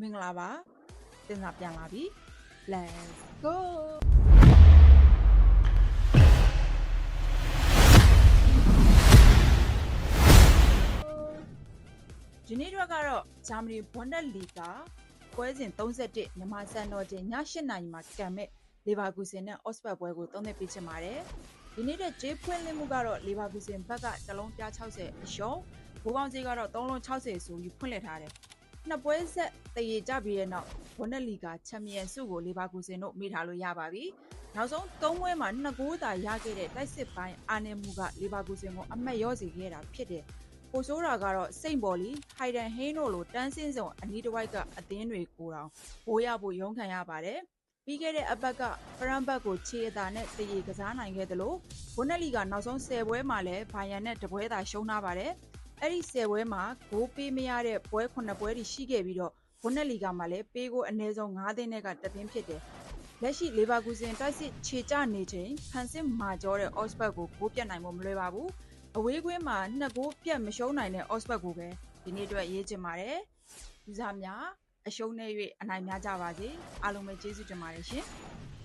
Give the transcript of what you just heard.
မင်္ဂလာပါတင်စာပြန်လာပြီ let's go ဒီနေ့တော့ကတော့ဂျာမနီဘွန်ဒက်လီဂါပွဲစဉ်31မြန်မာစံတော်ချိန်ည8နာရီမှာကံမဲ့လေဗာကူစင်နဲ့အော့စပတ်ပွဲကိုသုံးသပ်ပေးချင်ပါတယ်ဒီနေ့တဲ့ဂျေးဖွင့်လင်းမှုကတော့လေဗာကူစင်ဘက်ကတစ်လုံးပြ60အရှုံးဘိုးကောင်ကြီးကတော့3လုံး60ဆိုပြီးဖွင့်လှစ်ထားတယ် နှစ်ပွဲဆက်တရေကြပြီးတဲ့နောက်ဘွန်ဒက်လီဂါချန်ပီယံဆုကိုလေဗာကူစင်တို့မိထားလို့ရပါပြီနောက်ဆုံး၃ပွဲမှာ2ဂိုးသာရခဲ့တဲ့တိုက်စစ်ပိုင်းအာနေမှုကလေဗာကူစင်ကိုအမတ်ရောစေခဲ့တာဖြစ်တယ်ပိုဆိုးတာကတော့စိတ်ပေါ်လီဟိုင်ဒန်ဟင်းတို့လိုတန်းစင်းစုံအနီးတစ်ဝိုက်ကအသင်းတွေကိုတောင်ဘိုးရဖို့ရုန်းခံရပါတယ်ပြီးခဲ့တဲ့အပတ်ကဖရန်ဘတ်ကိုခြေအသာနဲ့တရေကစားနိုင်ခဲ့တယ်လို့ဘွန်နက်လီကနောက်ဆုံး10ပွဲမှာလည်းဘိုင်ယန်နဲ့တပွဲသာရှုံးထားပါတယ် အဲ့ဒီ10ပွဲမှာဂိုးပေးမရတဲ့ပွဲ9ပွဲတိရှိခဲ့ပြီးတော့ဘွန်နက်လီကမှလည်းပေးကိုအနည်းဆုံး9သင်းနဲ့ကတသင်းဖြစ်တယ်လက်ရှိလေဗာကူဇင်တိုက်စစ်ခြေကျနေချိန်ဖန်စစ်မာကျော်တဲ့အော့စဘတ်ကိုဂိုးပြတ်နိုင်ဖို့မလွယ်ပါဘူးအဝေးကွင်းမှာနှစ်ဂိုးပြတ်မရှုံးနိုင်တဲ့ Oxford ကိုပဲဒီနေ့အတွက်ရေးချင်ပါတယ်။ယူဇာများအရှုံးနဲ့၍အနိုင်များကြပါစေ။အားလုံးပဲကျေးဇူးတင်ပါတယ်ရှင်။